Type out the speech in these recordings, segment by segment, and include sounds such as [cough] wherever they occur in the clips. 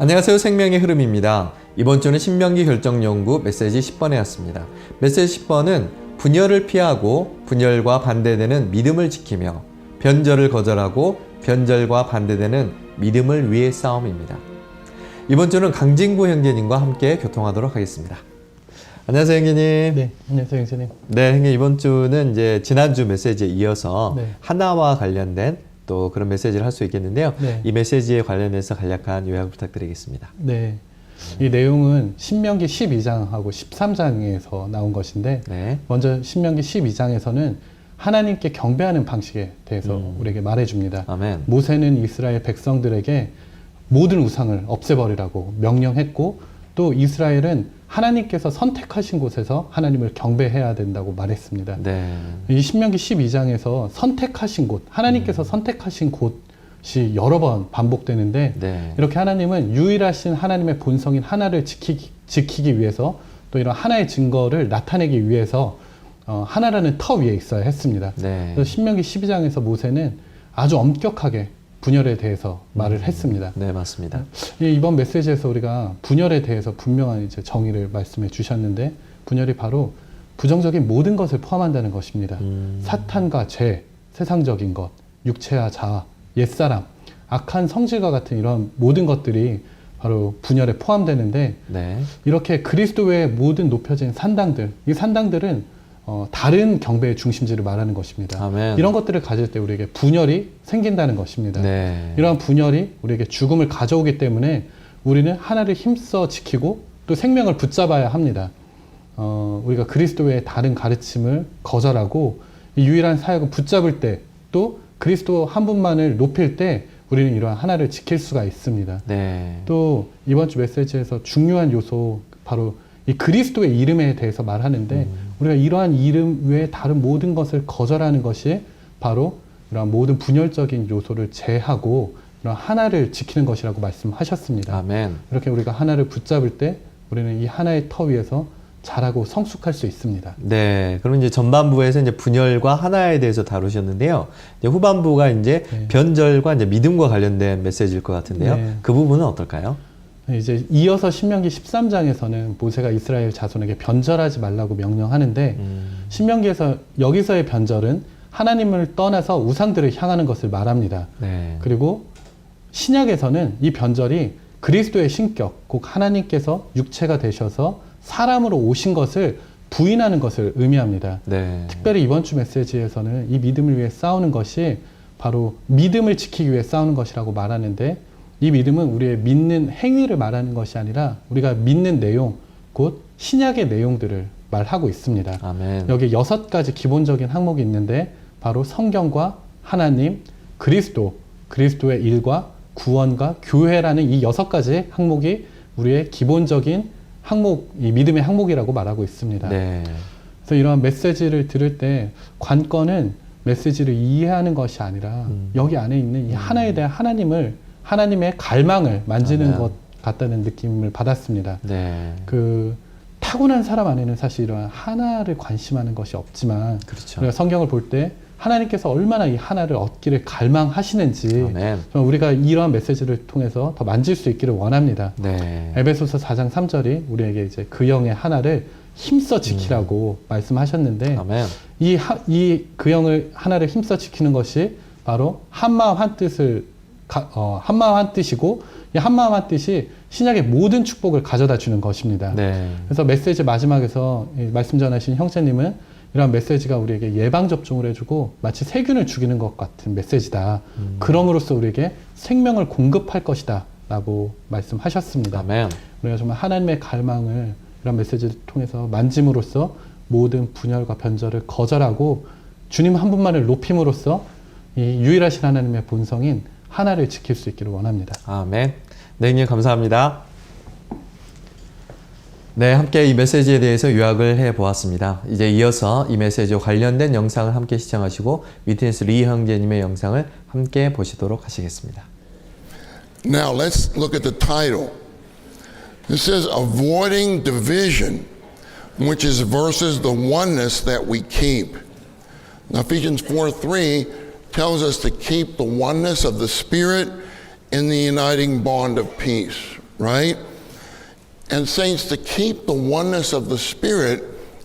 안녕하세요. 생명의 흐름입니다. 이번 주는 신명기 결정 연구 메시지 10번에 왔습니다. 메시지 10번은 분열을 피하고 분열과 반대되는 믿음을 지키며 변절을 거절하고 변절과 반대되는 믿음을 위해 싸움입니다. 이번 주는 강진구 형제님과 함께 교통하도록 하겠습니다. 안녕하세요, 형제님. 네, 안녕하세요, 형제님. 네, 형님 이번 주는 이제 지난주 메시지에 이어서 네. 하나와 관련된 또 그런 메시지를 할 수 있겠는데요. 네. 이 메시지에 관련해서 간략한 요약 부탁드리겠습니다. 네. 이 내용은 신명기 12장하고 13장에서 나온 것인데 네. 먼저 신명기 12장에서는 하나님께 경배하는 방식에 대해서 음. 우리에게 말해줍니다. 아멘. 모세는 이스라엘 백성들에게 모든 우상을 없애버리라고 명령했고 또 이스라엘은 하나님께서 선택하신 곳에서 하나님을 경배해야 된다고 말했습니다. 네. 이 신명기 12장에서 선택하신 곳, 하나님께서 선택하신 곳이 여러 번 반복되는데 네. 이렇게 하나님은 유일하신 하나님의 본성인 하나를 지키기, 지키기 위해서 또 이런 하나의 증거를 나타내기 위해서 어, 하나라는 터 위에 있어야 했습니다. 네. 신명기 12장에서 모세는 아주 엄격하게 분열에 대해서 말을 했습니다. 네, 맞습니다. 이 이번 메시지에서 우리가 분열에 대해서 분명한 이제 정의를 말씀해 주셨는데 분열이 바로 부정적인 모든 것을 포함한다는 것입니다. 음. 사탄과 죄, 세상적인 것, 육체와 자아, 옛사람, 악한 성질과 같은 이런 모든 것들이 바로 분열에 포함되는데 네. 이렇게 그리스도 외의 모든 높여진 산당들, 이 산당들은 어, 다른 경배의 중심지를 말하는 것입니다. 아멘. 이런 것들을 가질 때 우리에게 분열이 생긴다는 것입니다. 네. 이러한 분열이 우리에게 죽음을 가져오기 때문에 우리는 하나를 힘써 지키고 또 생명을 붙잡아야 합니다. 어, 우리가 그리스도의 다른 가르침을 거절하고 이 유일한 사역을 붙잡을 때 또 그리스도 한 분만을 높일 때 우리는 이러한 하나를 지킬 수가 있습니다. 네. 또 이번 주 메시지에서 중요한 요소 바로 이 그리스도의 이름에 대해서 말하는데 음. 우리가 이러한 이름 외에 다른 모든 것을 거절하는 것이 바로 이러한 모든 분열적인 요소를 제하고 이런 하나를 지키는 것이라고 말씀하셨습니다. 아멘. 이렇게 우리가 하나를 붙잡을 때 우리는 이 하나의 터 위에서 자라고 성숙할 수 있습니다. 네. 그럼 이제 전반부에서 이제 분열과 하나에 대해서 다루셨는데요. 이제 후반부가 이제 네. 변절과 이제 믿음과 관련된 메시지일 것 같은데요. 네. 그 부분은 어떨까요? 이제 이어서 신명기 13장에서는 모세가 이스라엘 자손에게 변절하지 말라고 명령하는데 음. 신명기에서 여기서의 변절은 하나님을 떠나서 우상들을 향하는 것을 말합니다. 네. 그리고 신약에서는 이 변절이 그리스도의 신격, 곧 하나님께서 육체가 되셔서 사람으로 오신 것을 부인하는 것을 의미합니다. 네. 특별히 이번 주 메시지에서는 이 믿음을 위해 싸우는 것이 바로 믿음을 지키기 위해 싸우는 것이라고 말하는데 이 믿음은 우리의 믿는 행위를 말하는 것이 아니라 우리가 믿는 내용, 곧 신약의 내용들을 말하고 있습니다. 아멘. 여기 여섯 가지 기본적인 항목이 있는데 바로 성경과 하나님, 그리스도, 그리스도의 일과 구원과 교회라는 이 여섯 가지 항목이 우리의 기본적인 항목, 이 믿음의 항목이라고 말하고 있습니다. 네. 그래서 이러한 메시지를 들을 때 관건은 메시지를 이해하는 것이 아니라 음. 여기 안에 있는 이 하나에 대한 하나님을 하나님의 갈망을 만지는 아멘. 것 같다는 느낌을 받았습니다. 네. 그 타고난 사람 안에는 사실 이러한 하나를 관심하는 것이 없지만 그렇죠. 우리가 성경을 볼 때 하나님께서 얼마나 이 하나를 얻기를 갈망하시는지 아멘. 우리가 이러한 메시지를 통해서 더 만질 수 있기를 원합니다. 네. 에베소서 4장 3절이 우리에게 이제 그 영의 하나를 힘써 지키라고 말씀하셨는데 아멘. 이, 하, 이 그 영을 하나를 힘써 지키는 것이 바로 한마음 한뜻을 가- 어, 한마음 한 뜻이고 이 한마음 한 뜻이 신약의 모든 축복을 가져다 주는 것입니다. 네. 그래서 메시지 마지막에서 이 말씀 전하신 형제님은 이러한 메시지가 우리에게 예방 접종을 해주고 마치 세균을 죽이는 것 같은 메시지다. 음. 그럼으로써 우리에게 생명을 공급할 것이다라고 말씀하셨습니다. 아멘. 우리가 정말 하나님의 갈망을 이런 메시지를 통해서 만짐으로써 모든 분열과 변절을 거절하고 주님 한 분만을 높임으로써 이 유일하신 하나님의 본성인 하나를 지킬 수 있기를 원합니다. 아멘. 네, 형님 감사합니다. 네, 함께 이 메시지에 대해서 요약을 해 보았습니다. 이제 이어서 이 메시지와 관련된 영상을 함께 시청하시고 위트니스 리 형제님의 영상을 함께 보시도록 하시겠습니다. Now let's look at the title. It says avoiding division, which is versus the oneness that we keep. Now Ephesians 4 3 tells us to keep the oneness of the Spirit in the uniting bond of peace. right? And, saints, to keep the oneness of the Spirit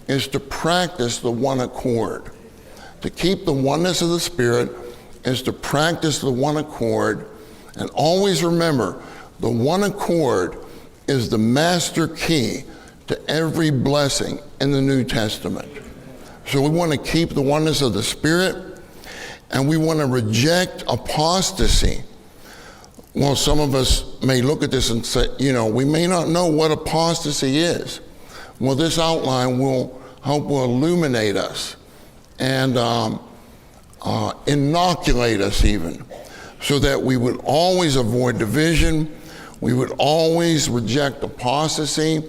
is to practice the one accord. To keep the oneness of the Spirit is to practice the one accord. And always remember, the one accord is the master key to every blessing in the New Testament. So we want to keep the oneness of the Spirit and we want to reject apostasy. Well, some of us may look at this and say, you know, we may not know what apostasy is. Well, this outline will help will illuminate us and um, uh, inoculate us even, so that we would always avoid division, we would always reject apostasy.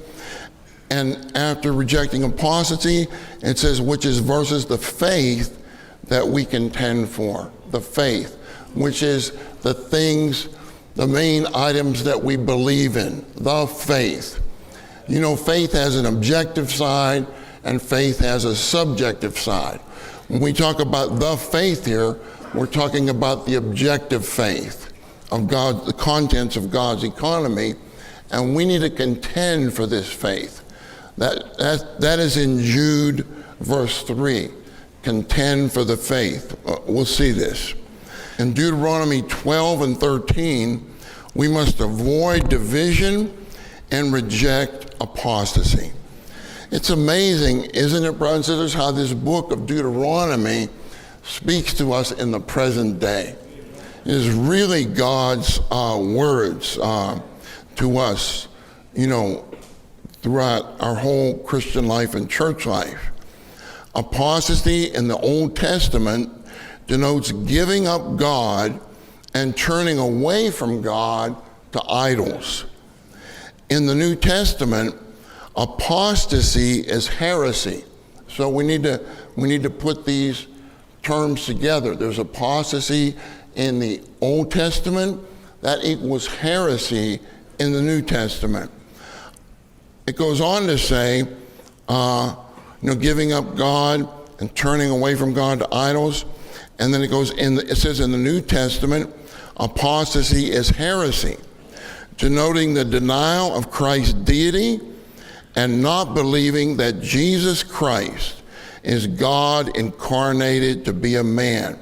And after rejecting apostasy, it says, which is versus the faith that we contend for. The faith, which is the things, the main items that we believe in. The faith. You know, faith has an objective side and faith has a subjective side. When we talk about the faith here, we're talking about the objective faith of God, the contents of God's economy, and we need to contend for this faith. That, that, that is in Jude, verse 3. Contend for the faith. Uh, we'll see this. In Deuteronomy 12 and 13, we must avoid division and reject apostasy. It's amazing, isn't it, brothers and sisters, how this book of Deuteronomy speaks to us in the present day. It is really God's uh, words uh, to us, you know, throughout our whole Christian life and church life. Apostasy in the Old Testament denotes giving up God and turning away from God to idols. In the New Testament, apostasy is heresy. So we need to we need to put these terms together. There's apostasy in the Old Testament that equals heresy in the New Testament. It goes on to say, uh, you know, giving up God and turning away from God to idols. And then it goes in, the, it says in the New Testament, apostasy is heresy, denoting the denial of Christ's deity and not believing that Jesus Christ is God incarnated to be a man.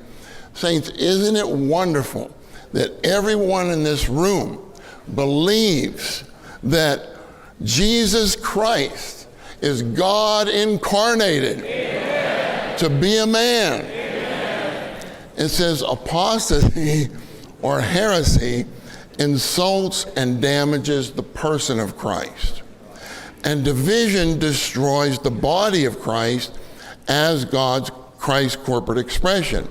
Saints, isn't it wonderful that everyone in this room believes that Jesus Christ is God incarnated Amen. to be a man? Amen. It says apostasy or heresy insults and damages the person of Christ. And division destroys the body of Christ as God's Christ corporate expression.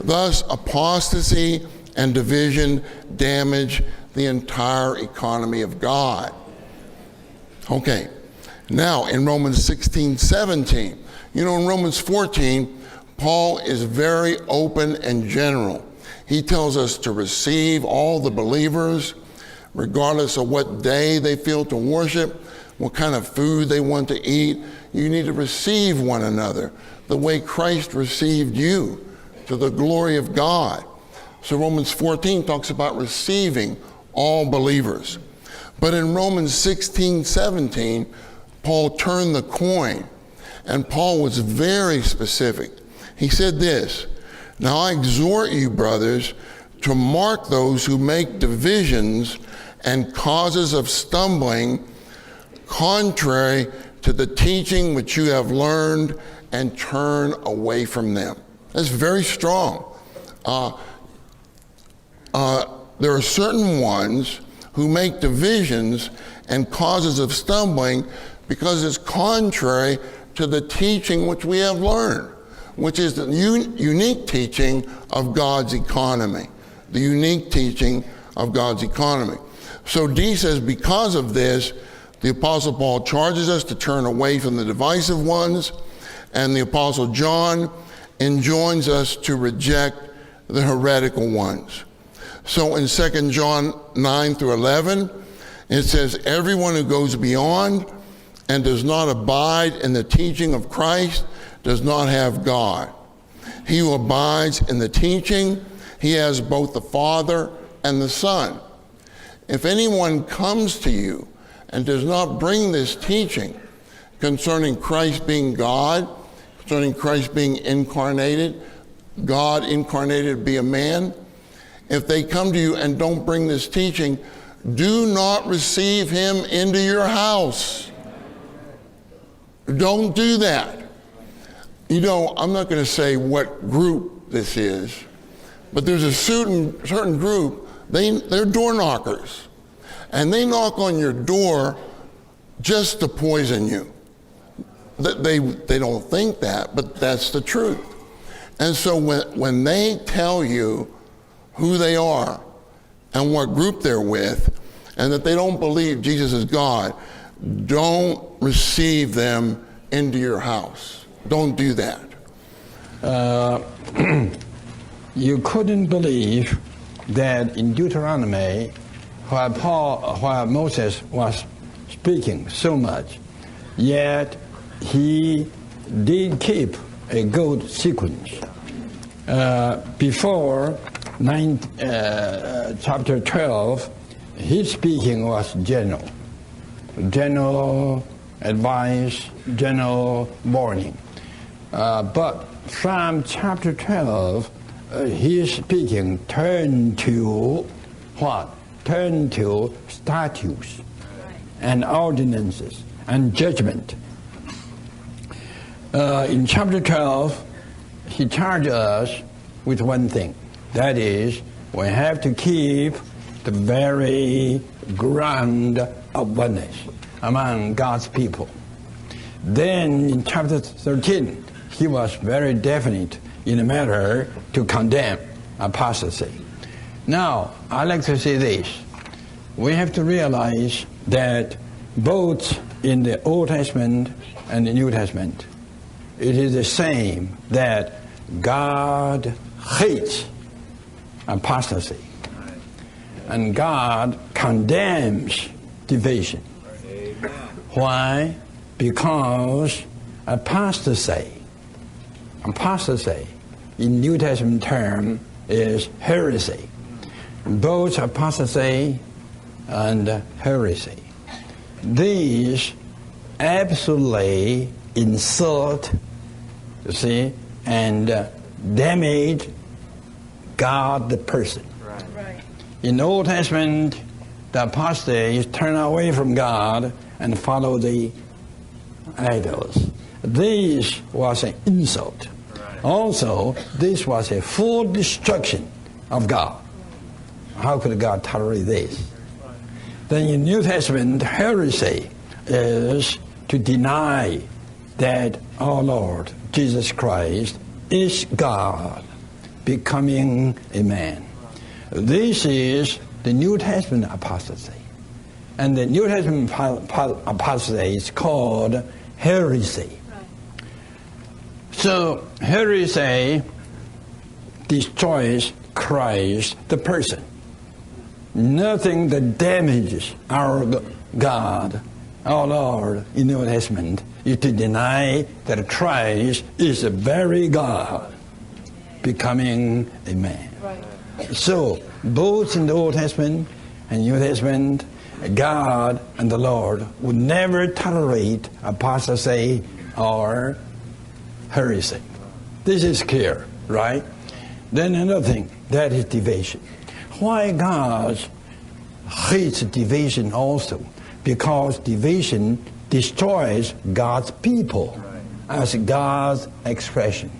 Thus, apostasy and division damage the entire economy of God. Okay, now in Romans 16, 17, you know, in Romans 14, Paul is very open and general. He tells us to receive all the believers, regardless of what day they feel to worship, what kind of food they want to eat. You need to receive one another the way Christ received you to the glory of God. So Romans 14 talks about receiving all believers. But in Romans 16, 17, Paul turned the coin, and Paul was very specific. He said this Now I exhort you, brothers, to mark those who make divisions and causes of stumbling contrary to the teaching which you have learned and turn away from them. That's very strong. Uh, uh, there are certain ones who make divisions and causes of stumbling because it's contrary to the teaching which we have learned, which is the un- unique teaching of God's economy. The unique teaching of God's economy. So D says, because of this, the Apostle Paul charges us to turn away from the divisive ones, and the Apostle John enjoins us to reject the heretical ones. So in 2 John 9 through 11, it says, Everyone who goes beyond and does not abide in the teaching of Christ does not have God. He who abides in the teaching, he has both the Father and the Son. If anyone comes to you and does not bring this teaching concerning Christ being God, concerning Christ being incarnated, God incarnated be a man, if they come to you and don't bring this teaching, do not receive him into your house. Don't do that. You know, I'm not going to say what group this is, but there's a certain, certain group, they, they're door knockers. And they knock on your door just to poison you. They, they don't think that, but that's the truth. And so when, when they tell you who they are and what group they're with, and that they don't believe Jesus is God, don't receive them into your house. Don't do that. [clears throat] you couldn't believe that in Deuteronomy, while Paul, while Moses was speaking so much, yet he did keep a good sequence. Uh, before nine, uh, chapter 12, his speaking was general, general advice, general warning. Uh, but from chapter 12, uh, his speaking turn to what? Turn to statutes and ordinances and judgment. Uh, in chapter 12, he charged us with one thing. That is, we have to keep the very ground of oneness among God's people. Then in chapter 13, he was very definite in the matter to condemn apostasy. Now, I like to say this. We have to realize that both in the Old Testament and the New Testament, it is the same that God hates apostasy and God condemns division. Why? Because apostasy, apostasy in New Testament term is heresy. Both apostasy and heresy. These absolutely insult, you see, and uh, damage God the person. right In Old Testament, the apostates turn away from God and follow the idols. This was an insult. Also, this was a full destruction of God. How could God tolerate this? Then in New Testament, heresy is to deny that our Lord Jesus Christ is God, becoming a man. This is the New Testament apostasy. And the New Testament apo- apo- apostasy is called heresy. So, heresy destroys Christ, the person. Nothing that damages our God, our Lord, in the New Testament is to deny that Christ is the very God becoming a man. So, both in the Old Testament and New Testament, God and the Lord would never tolerate apostasy or heresy. This is clear, right? Then another thing, that is division. Why God hates division also? Because division destroys God's people as God's expression.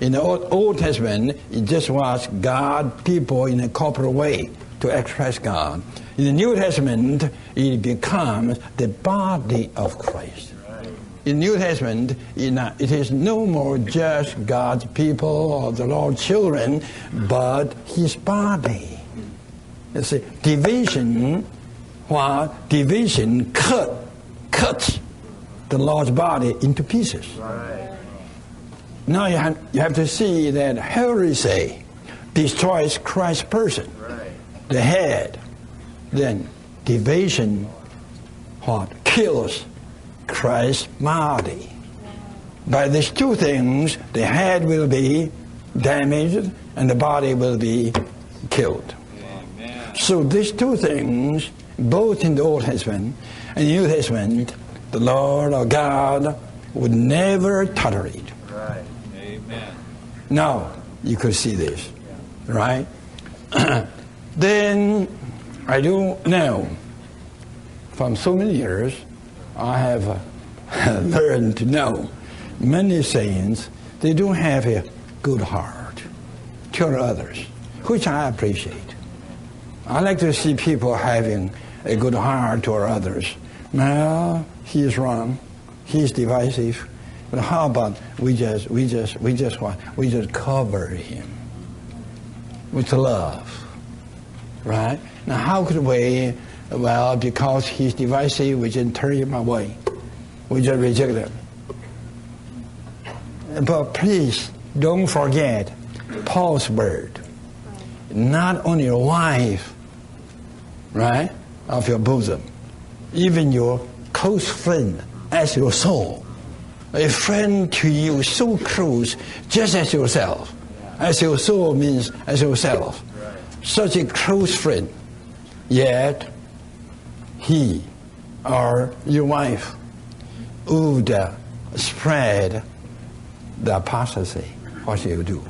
In the Old, Old Testament, it just was God people in a corporate way to express God. In the New Testament, it becomes the body of Christ. In New Testament, it is no more just God's people or the Lord's children, but His body. You see, division, while division cut, cuts the Lord's body into pieces. Now you have, you have to see that heresy destroys Christ's person, the head. Then division, what kills Christ's body. By these two things, the head will be damaged and the body will be killed. So these two things, both in the Old Testament and New Testament, the Lord our God would never tolerate. Now you could see this, right? [clears throat] then I do now. From so many years, I have uh, [laughs] learned to know many saints they don't have a good heart toward others, which I appreciate. I like to see people having a good heart toward others. Well, he is wrong. He's divisive. But how about we just we just we just want we just cover him with love, right? Now, how could we? Well, because he's divisive, we just turn him away. We just reject him. But please don't forget Paul's word. Not only your wife, right, of your bosom, even your close friend as your soul. A friend to you so close, just as yourself. As your soul means as yourself. Such a close friend. Yet, he or your wife would uh, spread the apostasy. What shall you do?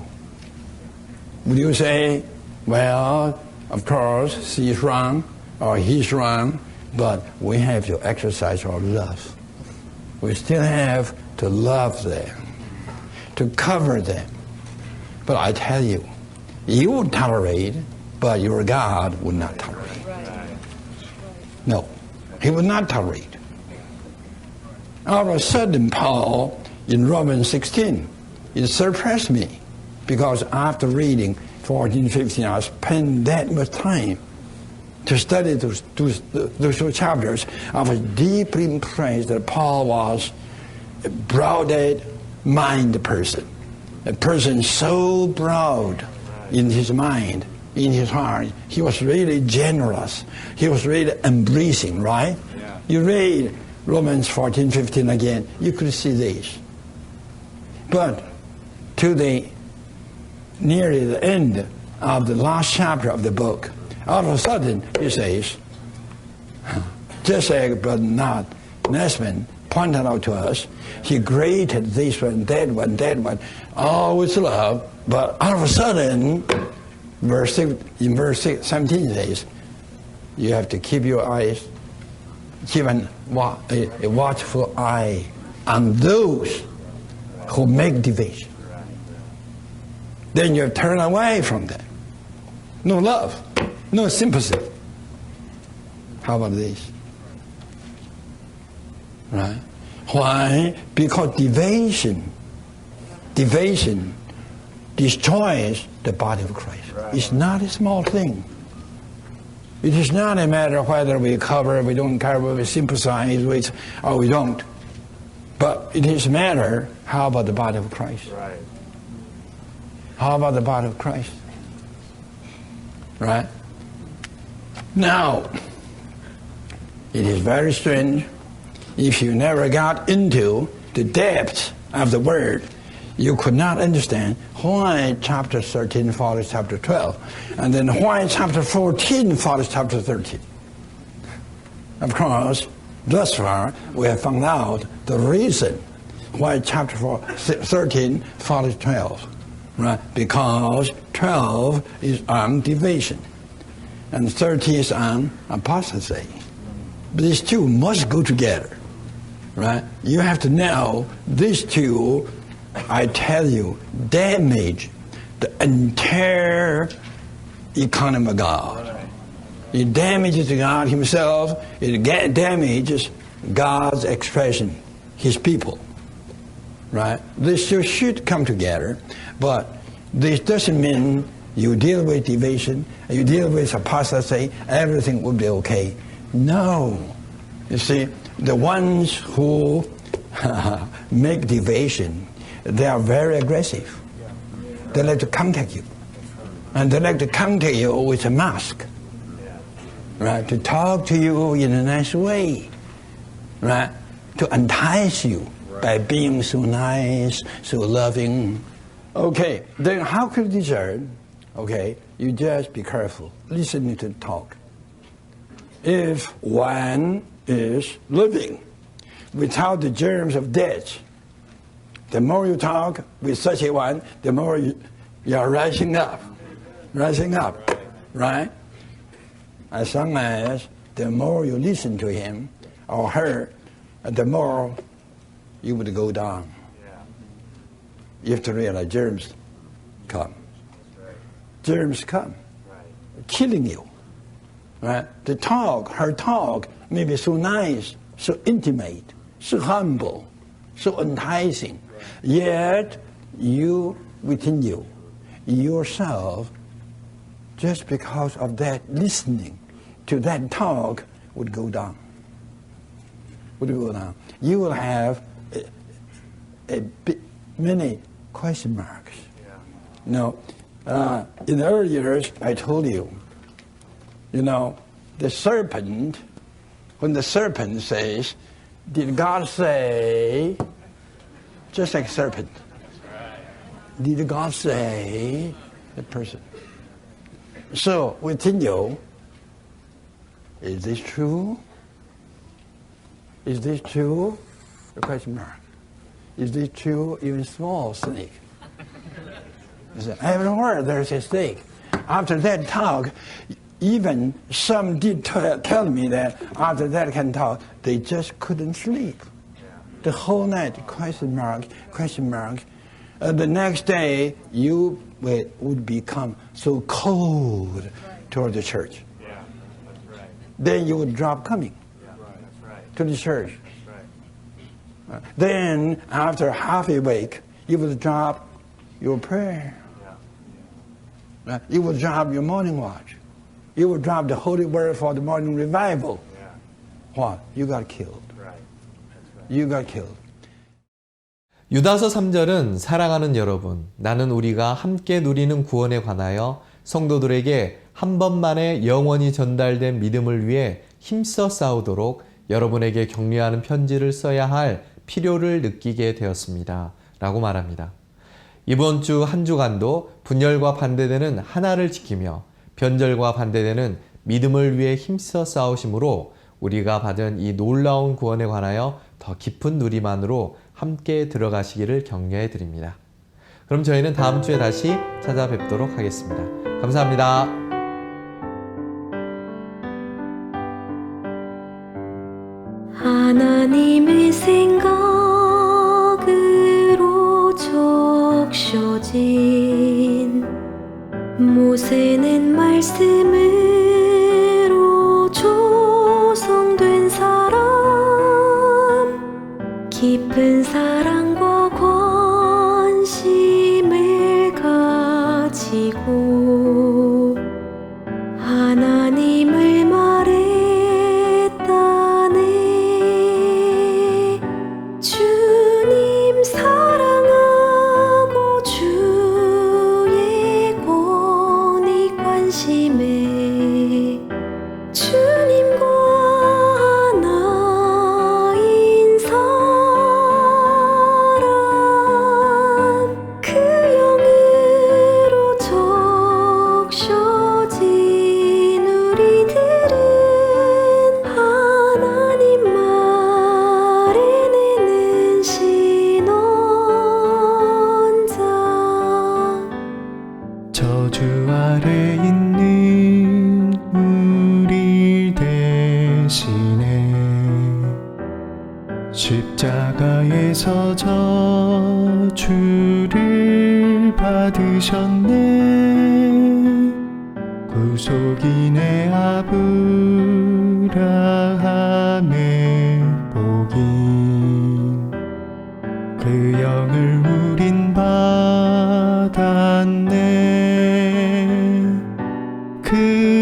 Would you say, well, of course, she's wrong or he's wrong, but we have to exercise our love. We still have to love them, to cover them. But I tell you, you would tolerate, but your God would not tolerate. No, he would not tolerate. All of a sudden, Paul, in Romans 16, it surprised me because after reading 14, 15, I spent that much time to study those, those, those two chapters. I was deeply impressed that Paul was broad mind person, a person so broad in his mind, in his heart. He was really generous. He was really embracing, right? Yeah. You read Romans 14, 15 again, you could see this. But to the nearly the end of the last chapter of the book, all of a sudden he says, [laughs] just like Brother Nat Nesman pointed out to us, he graded this one, that one, that one, oh, all with love, but all of a sudden, verse in verse six, 17 says, you have to keep your eyes, an, a, a watchful eye on those who make division. Then you turn away from them. No love, no sympathy. How about this? Right? Why? Because division, division destroys the body of Christ. It's not a small thing. It is not a matter of whether we cover, we don't cover, we sympathize with, or we don't. But it is a matter, how about the body of Christ? Right. How about the body of Christ? Right? Now, it is very strange if you never got into the depth of the word, you could not understand why chapter 13 follows chapter 12, and then why chapter 14 follows chapter 13. Of course, thus far, we have found out the reason why chapter 4, 13 follows 12. Right? Because 12 is on division, and 13 is on apostasy. These two must go together. Right? You have to know this two, I tell you, damage the entire economy of God. It damages God Himself, it damages God's expression, His people. Right? This should come together, but this doesn't mean you deal with division, you deal with apostasy, everything will be okay. No. You see, the ones who [laughs] make division, they are very aggressive. They like to contact you. And they like to contact you with a mask. Right? To talk to you in a nice way. Right? To entice you by being so nice, so loving. Okay, then how could you discern Okay, you just be careful listening to talk. If one is living without the germs of death, the more you talk with such a one, the more you, you are rising up, rising up, right? As long as the more you listen to him or her, the more you would go down. You have to realize germs come. Germs come, killing you. Right? The talk, her talk may be so nice, so intimate, so humble, so enticing. Yet you within you, yourself, just because of that listening to that talk would go down. Would go down. You will have a, a bit, many question marks. You know, uh, in the early years, I told you, you know, the serpent, when the serpent says, Did God say, just like serpent, did God say, the person? So within you, is this true? Is this true? The question mark. Is this true, even small snake? He said, Everywhere there's a snake. After that talk, even some did tell me that after that can talk, they just couldn't sleep. The whole night, question mark, question mark. Uh, the next day, you would, become so cold toward the church. Then you would drop coming to the church. Uh, Then, after half a week, you would drop your prayer. Uh, You would drop your morning watch. You would drop the holy word for the morning revival. What? You got killed. You got killed. 유다서 3절은 사랑하는 여러분, 나는 우리가 함께 누리는 구원에 관하여 성도들에게 한 번만에 영원히 전달된 믿음을 위해 힘써 싸우도록 여러분에게 격려하는 편지를 써야 할 필요를 느끼게 되었습니다. 라고 말합니다. 이번 주 한 주간도 분열과 반대되는 하나를 지키며 변절과 반대되는 믿음을 위해 힘써 싸우심으로 우리가 받은 이 놀라운 구원에 관하여 더 깊은 누리만으로 함께 들어가시기를 격려해 드립니다. 그럼 저희는 다음 주에 다시 찾아뵙도록 하겠습니다. 감사합니다. 그영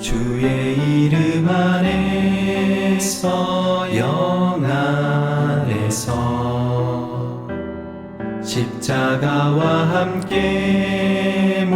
주의 이름 안에서 영 안에서 십자가와 함께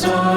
goes on.